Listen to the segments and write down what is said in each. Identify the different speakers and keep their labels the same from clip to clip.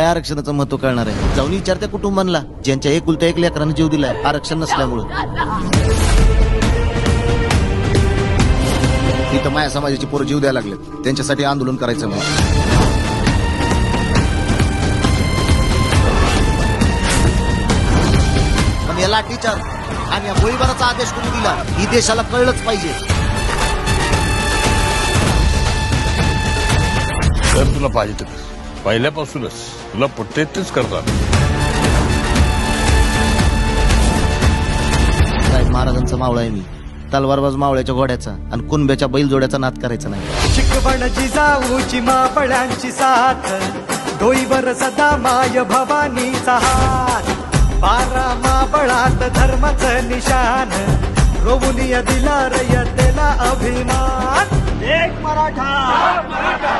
Speaker 1: काय आरक्षणाचं महत्त्व कळणार आहे. जाऊन विचारत्या कुटुंबांना ज्यांच्या एकुलत्या एक लेकरानं जीव दिलाय. आरक्षण नसल्यामुळं. इथं माया समाजाची पोरं जीव द्यायला लागले त्यांच्यासाठी आंदोलन करायचं मग पण या लाठीचार आणि या गोळीबाराचा आदेश कोणी दिला ही देशाला कळलंच पाहिजे.
Speaker 2: तर तुला पाहिजे तर पहिल्यापासूनच. तुला पटते तेच करतात
Speaker 1: साहेब महाराजांचा मावळा आहे मी. तलवारबाज मावळ्याच्या घोड्याचा आणि कुणब्याच्या बैलजोड्याचा नाद करायचा नाही.
Speaker 3: शिकवण जिजाऊची मापळ्यांची साथ. डोईवर सदा माय भवानीचा हात. बारा मापळात धर्माचं निशान. रोवुनिया दिला रयतेला अभिमान. एक मराठा.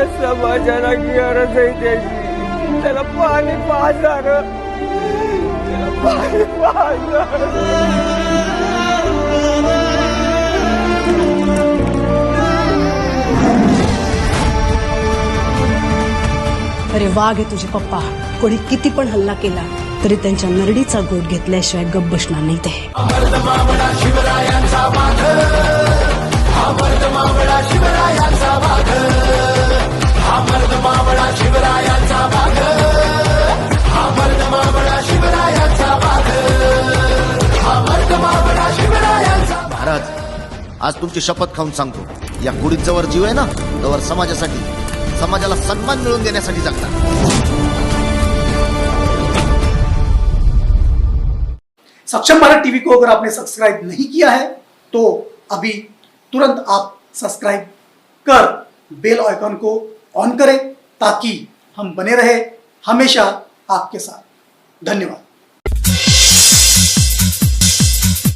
Speaker 4: वा
Speaker 5: समाजाला गरज आहे त्याची त्याला पाणी पाहणार त्याला पाणी पाहणार
Speaker 6: अरे वाघ आहे तुझे पप्पा. कोणी किती पण हल्ला केला तरी त्यांच्या नरडीचा गोट घेतल्याशिवाय गप बसणार नाही ते.
Speaker 1: आज तुमची शपथ खाऊन सांगतो. या गुढीत जवळ जीव आहे ना तवर समाजासाठी समाजाला सन्मान मिळवून देण्यासाठी जगणार
Speaker 7: सक्षम भारत टीवी को अगर आपने सब्सक्राइब नहीं किया है तो अभी तुरंत आप सब्सक्राइब कर बेल आइकन को ऑन करें ताकि हम बने रहे हमेशा आपके साथ। धन्यवाद।